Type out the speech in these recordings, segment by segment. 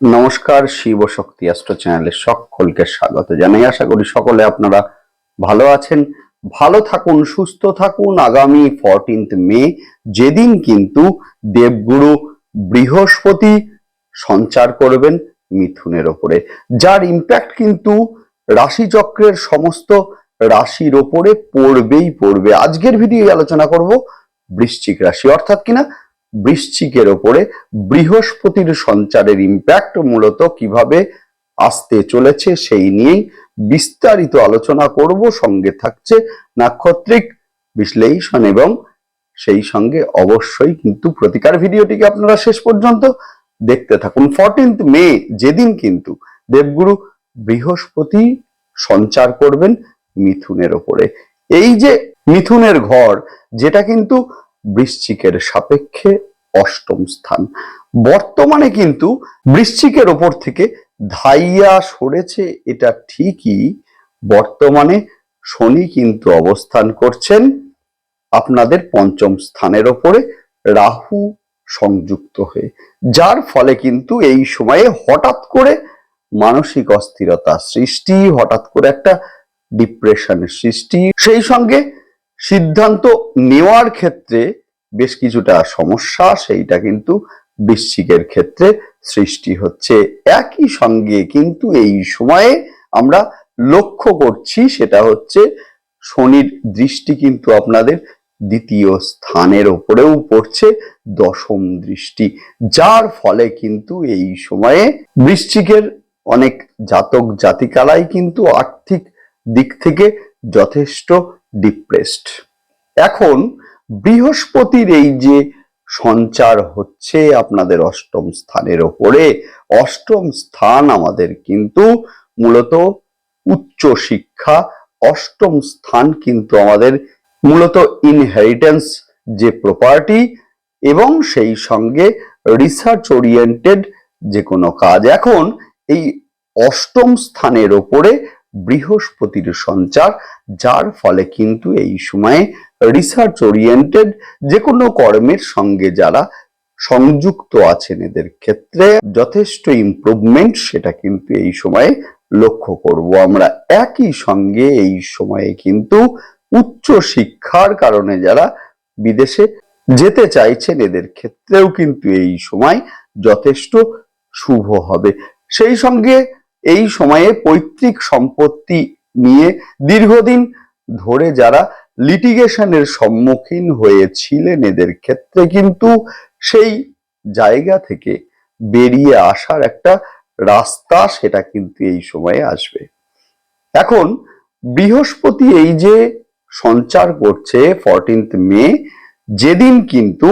নমস্কার, শিব শক্তি অ্যাস্ট্রো চ্যানেলে সকলকে স্বাগত জানাই। আশা করি সকলে আপনারা ভালো আছেন। ভালো থাকুন, সুস্থ থাকুন। আগামী ফোরটিন্থ মে, যেদিন কিন্তু দেবগুরু বৃহস্পতি সঞ্চার করবেন মিথুনের ওপরে। যার ইম্প্যাক্ট কিন্তু রাশিচক্রের সমস্ত রাশির ওপরে পড়বেই পড়বে। আজকের ভিডিও আলোচনা করব বৃশ্চিক রাশি, অর্থাৎ কিনা বৃশ্চিকের ওপরে বৃহস্পতির সঞ্চারের ইম্প্যাক্ট মূলত কীভাবে আসতে চলেছে সেই নিয়েই বিস্তারিত আলোচনা করব। সঙ্গে থাকছে নাক্ষত্রিক বিশ্লেষণ এবং সেই সঙ্গে অবশ্যই কিন্তু প্রতিকার ভিডিওটিকে আপনারা শেষ পর্যন্ত দেখতে থাকুন। ফোরটিন্থ মে যেদিন কিন্তু দেবগুরু বৃহস্পতি সঞ্চার করবেন মিথুনের ওপরে। এই যে মিথুনের ঘর, যেটা কিন্তু বৃশ্চিকের সাপেক্ষে অষ্টম স্থান। বর্তমানে কিন্তু বৃশ্চিকের ওপর থেকে ধাইয়া সরেছে, এটা ঠিকই। বর্তমানে শনি কিন্তু অবস্থান করছেন আপনাদের পঞ্চম স্থানের ওপরে রাহু সংযুক্ত হয়ে, যার ফলে কিন্তু এই সময়ে হঠাৎ করে মানসিক অস্থিরতা সৃষ্টি, হঠাৎ করে একটা ডিপ্রেশনের সৃষ্টি। সেই সঙ্গে সিদ্ধান্ত নেওয়ার ক্ষেত্রে বেশ কিছুটা সমস্যা, সেইটা কিন্তু বৃশ্চিকের ক্ষেত্রে সৃষ্টি হচ্ছে। একই সঙ্গে কিন্তু এই সময়ে আমরা লক্ষ্য করছি, সেটা হচ্ছে শনির দৃষ্টি কিন্তু আপনাদের দ্বিতীয় স্থানের ওপরেও পড়ছে, দশম দৃষ্টি। যার ফলে কিন্তু এই সময়ে বৃশ্চিকের অনেক জাতক জাতিকালাই কিন্তু আর্থিক দিক থেকে যথেষ্ট ডিপ্রেসড এখন বৃহস্পতির এই যে সঞ্চার হচ্ছে আপনাদের অষ্টম স্থানের ওপরে, অষ্টম স্থান আমাদের কিন্তু মূলত উচ্চ শিক্ষা, অষ্টম স্থান কিন্তু আমাদের মূলত ইনহেরিটেন্স যে প্রপার্টি এবং সেই সঙ্গে রিসার্চ ওরিয়েন্টেড যে কোনো কাজ। এখন এই অষ্টম স্থানের ওপরে বৃহস্পতির সঞ্চার, যার ফলে কিন্তু এই সময়ে রিসার্চ ওরিয়েন্টেড যে কোনো কর্মের সঙ্গে যারা সংযুক্ত আছেন, এদের ক্ষেত্রে যথেষ্ট ইমপ্রুভমেন্ট সেটা কিন্তু এই সময়ে লক্ষ্য করব। আমরা একই সঙ্গে এই সময়ে কিন্তু উচ্চ শিক্ষার কারণে যারা বিদেশে যেতে চাইছেন, এদের ক্ষেত্রেও কিন্তু এই সময় যথেষ্ট শুভ হবে। সেই সঙ্গে এই সময়ে পৈতৃক সম্পত্তি নিয়ে দীর্ঘদিন ধরে যারা লিটিগেশনের সম্মুখীন হয়েছিলেন এদের ক্ষেত্রে কিন্তু সেই জায়গা থেকে বেরিয়ে আসার একটা রাস্তা সেটা কিন্তু এই সময়ে আসবে। এখন বৃহস্পতি এই যে সঞ্চার করছে ফরটিন্থ মে, যেদিন কিন্তু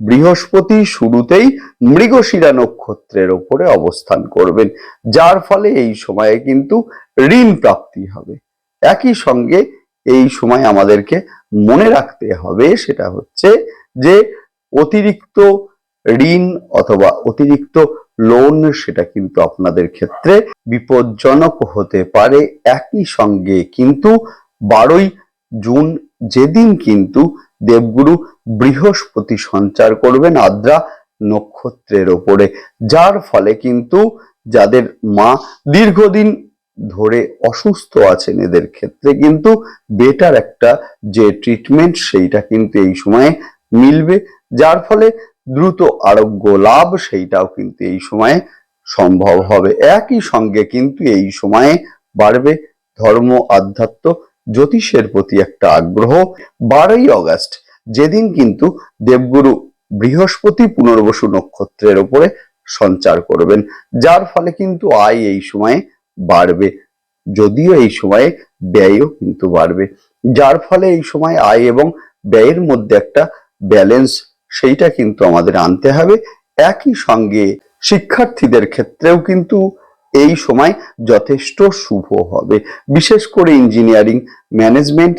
বৃহস্পতি শুরুতেই মৃগশিরা নক্ষত্রের ওপরে অবস্থান করবেন, যার ফলে এই সময়ে কিন্তু ঋণ প্রাপ্তি হবে। একই সঙ্গে এই সময় আমাদেরকে মনে রাখতে হবে সেটা হচ্ছে যে অতিরিক্ত ঋণ অথবা অতিরিক্ত লোন সেটা কিন্তু আপনাদের ক্ষেত্রে বিপজ্জনক হতে পারে। একই সঙ্গে কিন্তু বারোই জুন যেদিন কিন্তু দেবগুরু বৃহস্পতি সঞ্চার করবেন আদ্রা নক্ষত্রের ওপরে। যার ফলে কিন্তু যাদের মা দীর্ঘদিন ধরে অসুস্থ আছেন, এদের ক্ষেত্রে কিন্তু বেটার একটা যে ট্রিটমেন্ট সেইটা কিন্তু এই সময়ে মিলবে। যার ফলে দ্রুত আরোগ্য লাভ সেইটাও কিন্তু এই সময়ে সম্ভব হবে। একই সঙ্গে কিন্তু এই সময়ে বাড়বে ধর্ম, আধ্যাত্ম জ্যোতিষের প্রতি একটা আগ্রহ বারোই অগাস্ট। যেদিন কিন্তু দেবগুরু বৃহস্পতি পুনর্বসু নক্ষত্রের ওপরে সঞ্চার করবেন, যার ফলে কিন্তু আয় এই সময়ে বাড়বে। যদিও এই সময়ে ব্যয়ও কিন্তু বাড়বে, যার ফলে এই সময় আয় এবং ব্যয়ের মধ্যে একটা ব্যালেন্স সেইটা কিন্তু আমাদের আনতে হবে। একই সঙ্গে শিক্ষার্থীদের ক্ষেত্রেও কিন্তু এই সময় যথেষ্ট শুভ হবে। বিশেষ করে ইঞ্জিনিয়ারিং ম্যানেজমেন্ট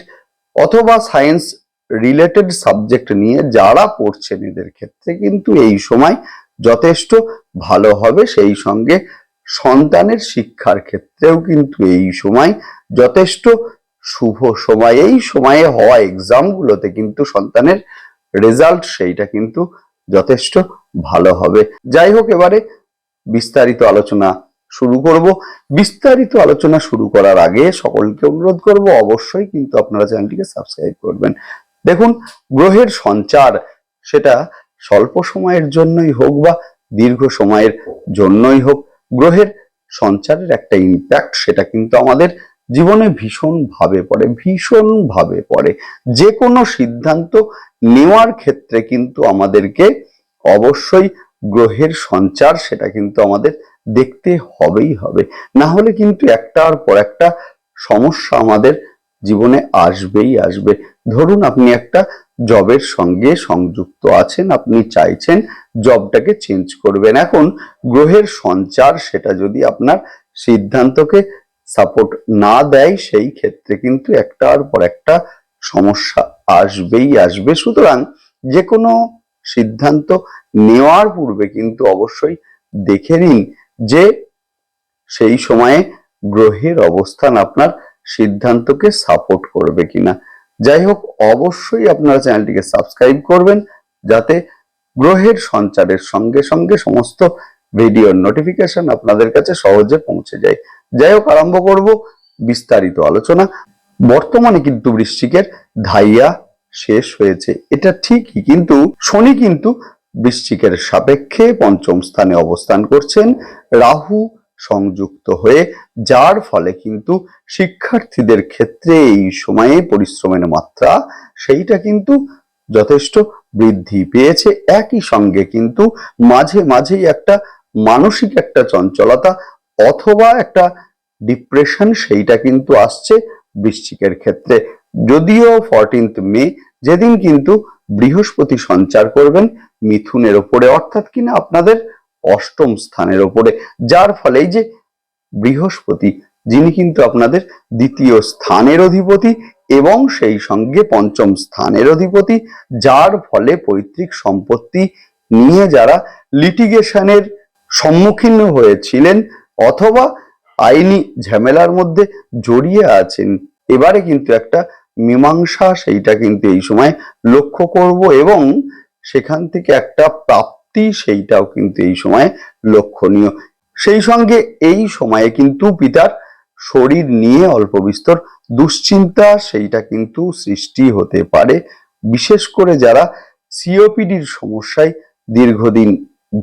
অথবা সায়েন্স রিলেটেড সাবজেক্ট নিয়ে যারা পড়ছেন এদের ক্ষেত্রে কিন্তু এই সময় যথেষ্ট ভালো হবে। সেই সঙ্গে সন্তানের শিক্ষার ক্ষেত্রেও কিন্তু এই সময় যথেষ্ট শুভ সময়। এই সময়ে হওয়া এক্সামগুলোতে কিন্তু সন্তানের রেজাল্ট সেইটা কিন্তু যথেষ্ট ভালো হবে। যাই হোক, এবারে বিস্তারিত আলোচনা শুরু করব। বিস্তারিত আলোচনা শুরু করার আগে সকলকে অনুরোধ করব, অবশ্যই কিন্তু আপনারা চ্যানেলটিকে সাবস্ক্রাইব করবেন। দেখুন, গ্রহের সঞ্চার সেটা স্বল্প সময়ের জন্যই হোক বা দীর্ঘ সময়ের জন্যই হোক, গ্রহের সঞ্চারের একটা ইম্প্যাক্ট সেটা কিন্তু আমাদের জীবনে ভীষণ ভাবে পড়ে ভীষণ ভাবে পড়ে। যে কোনো সিদ্ধান্ত নেওয়ার ক্ষেত্রে কিন্তু আমাদেরকে অবশ্যই গ্রহের সঞ্চার সেটা কিন্তু আমাদের দেখতে হবেই হবে। না হলে কিন্তু একটার পর একটা সমস্যা আমাদের জীবনে আসবেই আসবে। ধরুন আপনি একটা জবের সঙ্গে সংযুক্ত আছেন, আপনি চাইছেন জবটাকে চেঞ্জ করবেন। এখন গ্রহের সঞ্চার সেটা যদি আপনার সিদ্ধান্তকে সাপোর্ট না দেয়, সেই ক্ষেত্রে কিন্তু একটার পর একটা সমস্যা আসবেই আসবে। সুতরাং যে কোনো সিদ্ধান্ত নেওয়ার পূর্বে কিন্তু অবশ্যই দেখে নিন যে সেই সময়ে গ্রহের অবস্থান আপনার সিদ্ধান্তকে সাপোর্ট করবে কিনা। যাই হোক, অবশ্যই আপনারা চ্যানেলটিকে সাবস্ক্রাইব করবেন যাতে গ্রহের সঞ্চারের সঙ্গে সঙ্গে সমস্ত ভিডিওর নোটিফিকেশন আপনাদের কাছে সহজে পৌঁছে যায়। যাই হোক, আরম্ভ করব বিস্তারিত আলোচনা। বর্তমানে কিন্তু বৃশ্চিকের ধাইয়া শেষ হয়েছে। এটা ঠিকই, কিন্তু শনি কিন্তু বৃশ্চিকের সাপেক্ষে পঞ্চম স্থানে অবস্থান করছেন রাহু সংযুক্ত হয়ে, যার ফলে কিন্তু শিক্ষার্থীদের ক্ষেত্রে এই সময়ে পরিশ্রমের মাত্রা সেইটা কিন্তু যথেষ্ট বৃদ্ধি পেয়েছে। একই সঙ্গে কিন্তু মাঝে মাঝেই একটা মানসিক একটা চঞ্চলতা অথবা একটা ডিপ্রেশন সেইটা কিন্তু আসছে বৃশ্চিকের ক্ষেত্রে। যদিও ফরটিন্থ মে যেদিন কিন্তু বৃহস্পতি সঞ্চার করবেন মিথুনের ওপরে, অর্থাৎ কিনা আপনাদের অষ্টম স্থানের ওপরে। যার ফলে এই যে বৃহস্পতি, যিনি কিন্তু আপনাদের দ্বিতীয় স্থানের অধিপতি এবং সেই সঙ্গে পঞ্চম স্থানের অধিপতি, যার ফলে পৈতৃক সম্পত্তি নিয়ে যারা লিটিগেশনের সম্মুখীন হয়েছিলেন অথবা আইনি ঝামেলার মধ্যে জড়িয়ে আছেন, এবারে কিন্তু একটা মীমাংসা সেইটা কিন্তু এই সময় লক্ষ্য করব এবং সেখান থেকে একটা প্রাপ্তি সেইটাও কিন্তু এই সময় লক্ষণীয়। সেই সঙ্গে এই সময়ে কিন্তু পিতার শরীর নিয়ে অল্প বিস্তর দুশ্চিন্তা সেইটা কিন্তু সৃষ্টি হতে পারে। বিশেষ করে যারা সিওপিডির সমস্যায় দীর্ঘদিন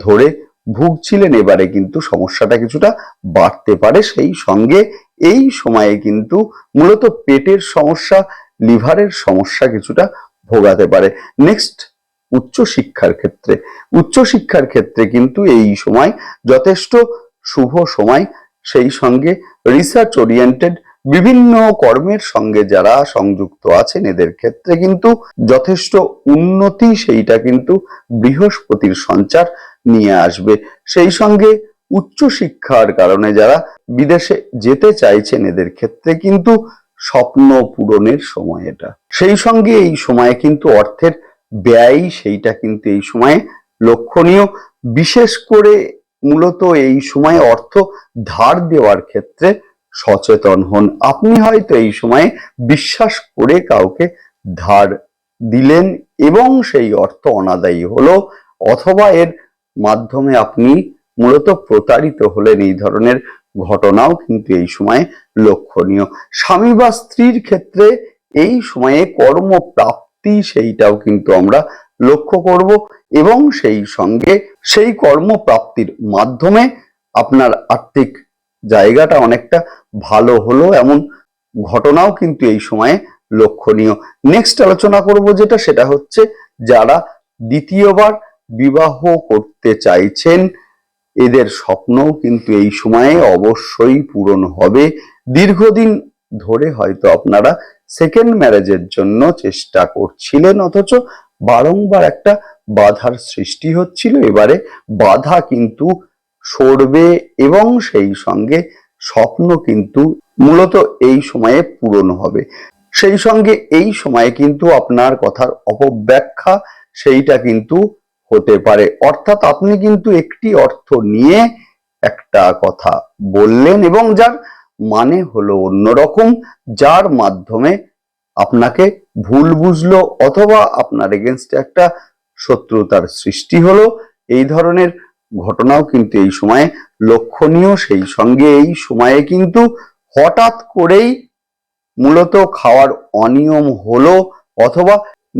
ধরে ভুগছিলেন, এবারে কিন্তু সমস্যাটা কিছুটা বাড়তে পারে। সেই সঙ্গে এই সময়ে কিন্তু মূলত পেটের সমস্যা, লিভারের সমস্যা কিছুটা ভোগাতে পারে। নেক্সট উচ্চ শিক্ষার ক্ষেত্রে। উচ্চ শিক্ষার ক্ষেত্রে কিন্তু এই সময় যথেষ্ট শুভ সময়। সেই সঙ্গে রিসার্চ ওরিয়েন্টেড বিভিন্ন কর্মের সঙ্গে যারা সংযুক্ত আছেন, এদের ক্ষেত্রে কিন্তু যথেষ্ট উন্নতি সেইটা কিন্তু বৃহস্পতির সঞ্চার নিয়ে আসবে। সেই সঙ্গে উচ্চ শিক্ষার কারণে যারা বিদেশে যেতে চাইছেন এদের ক্ষেত্রে কিন্তু স্বপ্ন পূরণের সময় এটা। সেই সঙ্গে এই সময়ে কিন্তু অর্থের ব্যয় সেইটা কিন্তু এই সময়ে লক্ষণীয়। বিশেষ করে মূলত এই সময়ে অর্থ ধার দেওয়ার ক্ষেত্রে সচেতন হন। আপনি হয়তো এই সময়ে বিশ্বাস করে কাউকে ধার দিলেন এবং সেই অর্থ অনাদায়ী হলো, অথবা এর মাধ্যমে আপনি মূলত প্রতারিত হলেন এই ধরনের ঘটনাও কিন্তু এই সময়ে লক্ষণীয়। স্বামী বা স্ত্রীর ক্ষেত্রে এই সময়ে কর্মপ্রাপ্তি সেইটাও কিন্তু আমরা লক্ষ্য করব এবং সেই সঙ্গে সেই কর্মপ্রাপ্তির মাধ্যমে আপনার আর্থিক জায়গাটা অনেকটা ভালো হলো এমন ঘটনাও কিন্তু এই সময়ে লক্ষণীয়। নেক্সট আলোচনা করব যেটা, সেটা হচ্ছে যারা দ্বিতীয়বার বিবাহ করতে চাইছেন এদের স্বপ্নও কিন্তু এই সময়ে অবশ্যই পূরণ হবে। দীর্ঘদিন ধরে হয়তো আপনারা সেকেন্ড ম্যারেজের জন্য চেষ্টা করছিলেন, অথচ বারংবার একটা বাধার সৃষ্টি হচ্ছিল। এবারে বাধা কিন্তু সরবে এবং সেই সঙ্গে স্বপ্ন কিন্তু মূলত এই সময়ে পূরণ হবে। সেই সঙ্গে এই সময়ে কিন্তু আপনার কথার অপব্যাখ্যা, সেইটা কিন্তু হতে পারে। অর্থাৎ আপনি কিন্তু একটি অর্থ নিয়ে একটা কথা বললেন এবং যার মানে হলো অন্যরকম, যার মাধ্যমে আপনাকে ভুল বুঝলো অথবা আপনার এগেনস্টে একটা শত্রুতার সৃষ্টি হলো। এই ধরনের ঘটনাও কিন্তু এই সময়ে লক্ষণীয়। সেই সঙ্গে এই সময়ে কিন্তু হঠাৎ করেই মূলত খাওয়ার অনিয়ম হলো অথবা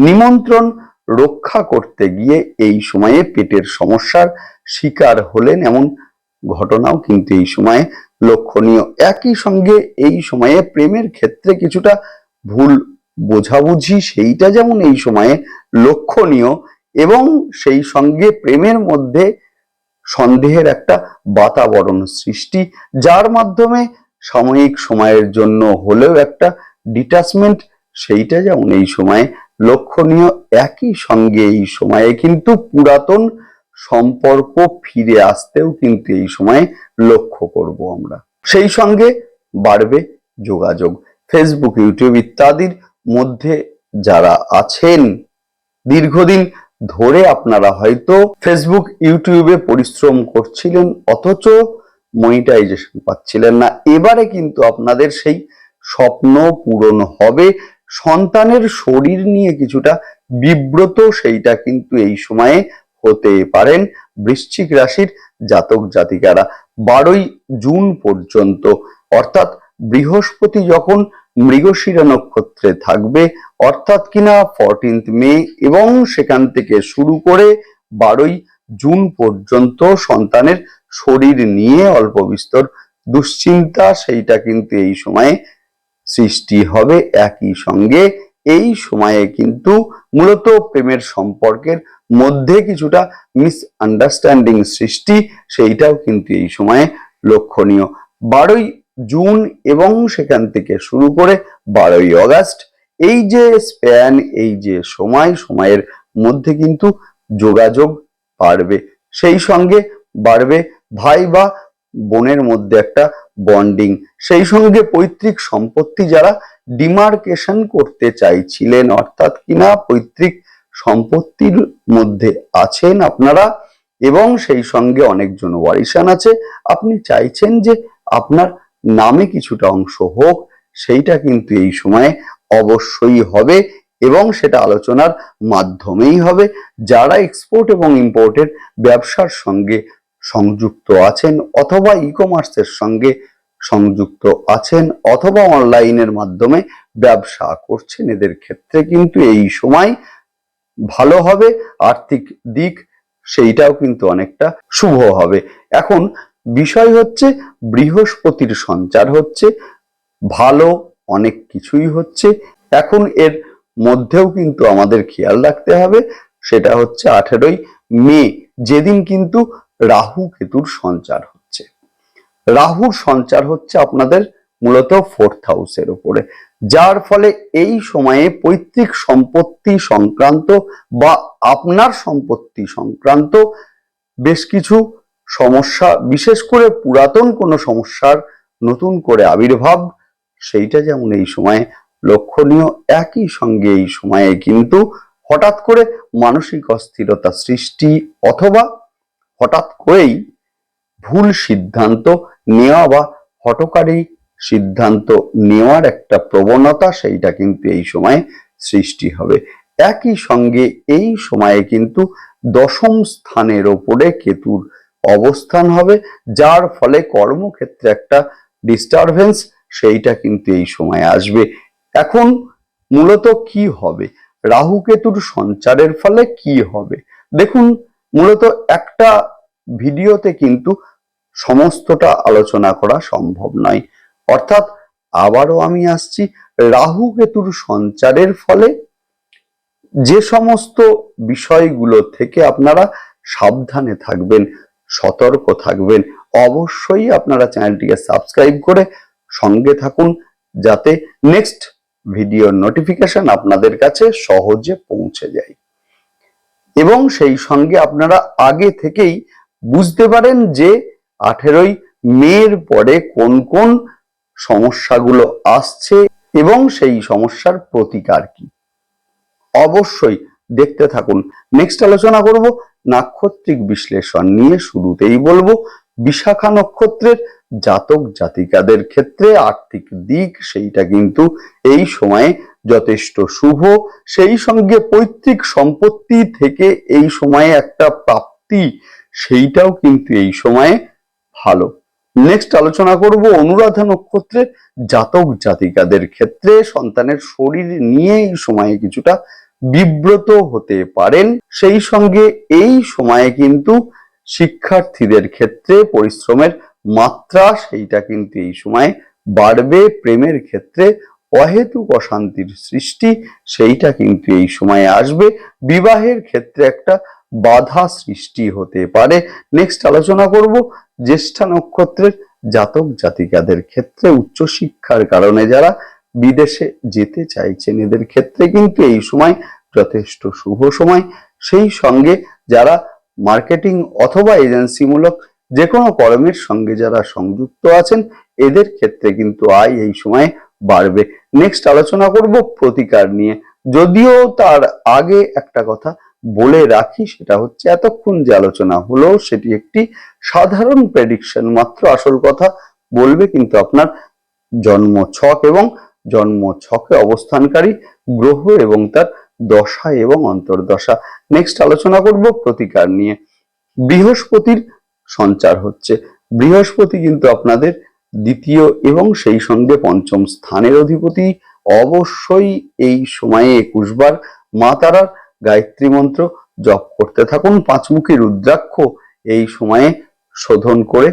নিমন্ত্রণ রক্ষা করতে গিয়ে এই সময়ে পেটের সমস্যার শিকার হলেন এমন ঘটনাও কিন্তু এই সময়ে লক্ষণীয়। একই সঙ্গে এই সময়ে প্রেমের ক্ষেত্রে কিছুটা ভুল বোঝাবুঝি, সেইটা যেমন এই সময়ে লক্ষণীয় এবং সেই সঙ্গে প্রেমের মধ্যে সন্দেহের একটা বাতাবরণ সৃষ্টি, যার মাধ্যমে সাময়িক সময়ের জন্য হলেও একটা ডিটাচমেন্ট সেইটা যেমন এই সময়ে লক্ষণীয় একই সঙ্গে এই সময়ে কিন্তু পুরাতন সম্পর্ক ফিরে আসতেও কিন্তু এই সময়ে লক্ষ্য করব আমরা। সেই সঙ্গে বাড়বে যোগাযোগ। ফেসবুক ইউটিউব ইত্যাদির মধ্যে যারা আছেন, দীর্ঘদিন ধরে আপনারা হয়তো ফেসবুক ইউটিউবে পরিশ্রম করছিলেন, অথচ মনিটাইজেশন পাচ্ছিলেন না। এবারে কিন্তু আপনাদের সেই স্বপ্ন পূরণ হবে। সন্তানের শরীর নিয়ে কিছুটা বিব্রত সেইটা কিন্তু এই সময়ে হতে পারেন। বৃশ্চিক রাশির জাতক জাতিকারা বারোই জুন পর্যন্ত, অর্থাৎ বৃহস্পতি যখন মৃগশিরা নক্ষত্রে থাকবে, অর্থাৎ কিনা ফোরটিন্থ মে এবং সেখান থেকে শুরু করে বারোই জুন পর্যন্ত সন্তানের শরীর নিয়ে অল্প বিস্তর দুশ্চিন্তা সেইটা কিন্তু এই সময়ে সৃষ্টি হবে একই সঙ্গে। এই সময়ে কিন্তু মূলত প্রেমের সম্পর্কের মধ্যে কিছুটা মিস আন্ডারস্ট্যান্ডিং সৃষ্টি, সেইটাও কিন্তু এই সময়ে লক্ষণীয়। বারোই জুন এবং সেখান থেকে শুরু করে বারোই অগাস্ট, এই যে স্প্যান এই যে সময়, সময়ের মধ্যে কিন্তু যোগাযোগ বাড়বে। সেই সঙ্গে বাড়বে ভাই বা বোনের মধ্যে একটা বন্ডিং সেই সঙ্গে পৈতৃক সম্পত্তি যারা ডিমার্কেশন করতে চাইছিলেন, অর্থাৎ কিনা পৈতৃক সম্পত্তির মধ্যে আছেন আপনারা এবং সেই সঙ্গে অনেকজন ওয়ারিশান আছে, আপনি চাইছেন যে আপনার নামে কিছুটা অংশ হোক, সেইটা কিন্তু এই সময়ে অবশ্যই হবে এবং সেটা আলোচনার মাধ্যমেই হবে। যারা এক্সপোর্ট এবং ইম্পোর্টের ব্যবসার সঙ্গে সংযুক্ত আছেন অথবা ই কমার্সের সঙ্গে সংযুক্ত আছেন অথবা অনলাইনের মাধ্যমে ব্যবসা করছেন, এদের ক্ষেত্রে কিন্তু এই সময় ভালো হবে, আর্থিক দিক সেইটাও কিন্তু অনেকটা শুভ হবে। এখন বিষয় হচ্ছে, বৃহস্পতির সঞ্চার হচ্ছে, ভালো অনেক কিছুই হচ্ছে, এখন এর মধ্যেও কিন্তু আমাদের খেয়াল রাখতে হবে, সেটা হচ্ছে আঠেরোই মে, যেদিন কিন্তু রাহু কেতুর সঞ্চার হচ্ছে। রাহুর সঞ্চার হচ্ছে আপনাদের মূলত ফোর্থ হাউসের উপরে, যার ফলে এই সময়ে পৈতৃক সম্পত্তি সংক্রান্ত বা আপনার সম্পত্তি সংক্রান্ত বেশ কিছু সমস্যা, বিশেষ করে পুরাতন কোনো সমস্যার নতুন করে আবির্ভাব, সেইটা যেমন এই সময়ে লক্ষণীয়, একই সঙ্গে এই সময়ে কিন্তু হঠাৎ করে মানসিক অস্থিরতা সৃষ্টি অথবা হঠাৎ করেই ভুল সিদ্ধান্ত নেওয়া বা হটকারী সিদ্ধান্ত নেওয়ার একটা প্রবণতা সেইটা কিন্তু এই সময়ে সৃষ্টি হবে। একই সঙ্গে এই সময়ে কিন্তু দশম স্থানের ওপরে কেতুর অবস্থান হবে, যার ফলে কর্মক্ষেত্রে একটা ডিস্টারবেন্স সেইটা কিন্তু এই সময় আসবে। এখন মূলত কি হবে? রাহু কেতুর সঞ্চারের ফলে কি হবে? দেখুন মূলত একটা ভিডিওতে কিন্তু সমস্তটা আলোচনা করা সম্ভব নয়। অর্থাৎ আবারও আমি আসছি রাহু কেতুর সঞ্চারের ফলে। যে সমস্ত বিষয়গুলো থেকে আপনারা সাবধানে থাকবেন, সতর্ক থাকবেন, অবশ্যই আপনারা চ্যানেলটিকে সাবস্ক্রাইব করে সঙ্গে থাকুন যাতে নেক্সট ভিডিওর নোটিফিকেশন আপনাদের কাছে সহজে পৌঁছে যায়। এবং সেই সঙ্গে আপনারা আগে থেকেই বুঝতে পারেন যে আঠেরোই মের পরে কোন কোন সমস্যাগুলো আসছে এবং সেই সমস্যার প্রতিকার কি। অবশ্যই দেখতে থাকুন। নেক্সট আলোচনা করব নাক্ষত্রিক বিশ্লেষণ নিয়ে। শুরুতেই বলব, বিশাখা নক্ষত্রের জাতক জাতিকাদের ক্ষেত্রে আর্থিক দিক সেইটা কিন্তু এই সময়ে যথেষ্ট শুভ। সেই সঙ্গে পৈতৃক সম্পত্তি থেকে এই সময়ে একটা প্রাপ্তি, সেইটাও কিন্তু এই সময়ে ভালো। নেক্সট আলোচনা করব অনুরাধা নক্ষত্রের জাতক জাতিকাদের ক্ষেত্রে। সন্তানের শরীর নিয়ে এই সময়ে কিছুটা বিব্রত হতে পারেন। সেই সঙ্গে এই সময়ে কিন্তু শিক্ষার্থীদের ক্ষেত্রে পরিশ্রমের মাত্রা, সেইটা কিন্তু এই সময়ে বাড়বে। প্রেমের ক্ষেত্রে অহেতুক অশান্তির সৃষ্টি, সেইটা কিন্তু এই সময়ে আসবে। বিবাহের ক্ষেত্রে একটা বাধা সৃষ্টি হতে পারে। নেক্সট আলোচনা করব জ্যেষ্ঠা নক্ষত্রের জাতক জাতিকাদের ক্ষেত্রে উচ্চশিক্ষার কারণে যারা বিদেশে যেতে চাইছেন, এদের ক্ষেত্রে কিন্তু এই সময় যথেষ্ট শুভ সময়। সেই সঙ্গে যারা মার্কেটিং অথবা এজেন্সিমূলক যে কোনো কর্মের সঙ্গে যারা সংযুক্ত আছেন, এদের ক্ষেত্রে কিন্তু আয় এই সময় বাড়বে। নেক্সট আলোচনা করব প্রতিকার নিয়ে। যদিও তার আগে একটা কথা বলে রাখি, সেটা হচ্ছে এতক্ষণ যে আলোচনা হলো, সেটি একটি সাধারণ প্রেডিকশন মাত্র আসল কথা বলবে কিন্তু আপনার জন্ম ছক এবং জন্ম ছকে অবস্থানকারী গ্রহ এবং তার দশা এবং অন্তর্দশা। নেক্সট আলোচনা করব প্রতিকার নিয়ে। বৃহস্পতির সঞ্চার হচ্ছে। বৃহস্পতি কিন্তু আপনাদের দ্বিতীয় এবং সেই সঙ্গে পঞ্চম স্থানের অধিপতি অবশ্যই এই সময়ে একুশবার মা তারার গায়ত্রী মন্ত্র জপ করতে থাকুন। পাঁচমুখী রুদ্রাক্ষ এই সময়ে শোধন করে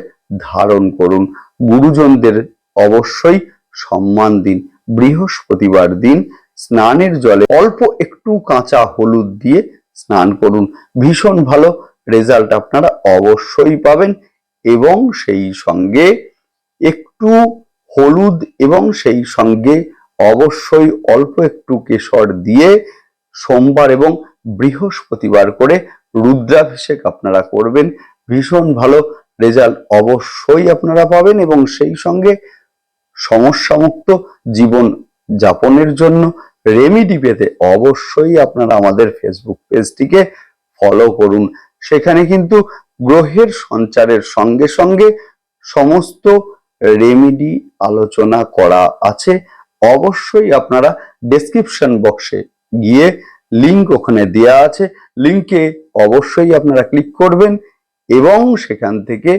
ধারণ করুন। গুরুজনদের অবশ্যই সম্মান দিন। বৃহস্পতিবার দিন স্নানের জলে অল্প একটু কাঁচা হলুদ দিয়ে স্নান করুন। ভীষণ ভালো রেজাল্ট আপনারা অবশ্যই পাবেন এবং সেই সঙ্গে একটু হলুদ এবং সেই সঙ্গে অবশ্যই অল্প একটু কেশর দিয়ে সোমবার এবং বৃহস্পতিবার করে রুদ্রাভিষেক আপনারা করবেন। ভীষণ ভালো রেজাল্ট অবশ্যই আপনারা পাবেন এবং সেই সঙ্গে সমস্যামুক্ত জীবন যাপনের জন্য রেমিডি পেতে অবশ্যই আপনারা আমাদের ফেসবুক পেজটিকে ফলো করুন। সেখানে কিন্তু গ্রহের সঞ্চারের সঙ্গে সঙ্গে সমস্ত রেমিডি আলোচনা করা আছে, অবশ্যই আপনারা ডেসক্রিপশন বক্সে গিয়ে লিংক ওখানে দেয়া আছে। লিংকে অবশ্যই আপনারা ক্লিক করবেন এবং সেখান থেকে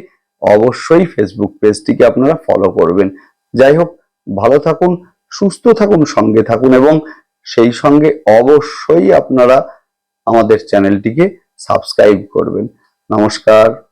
অবশ্যই ফেসবুক পেজটিকে আপনারা ফলো করবেন। যাই হোক, ভালো থাকুন, সুস্থ থাকুন, সঙ্গে থাকুন এবং সেই সঙ্গে অবশ্যই আপনারা আমাদের চ্যানেলটিকে সাবস্ক্রাইব করবেন। নমস্কার।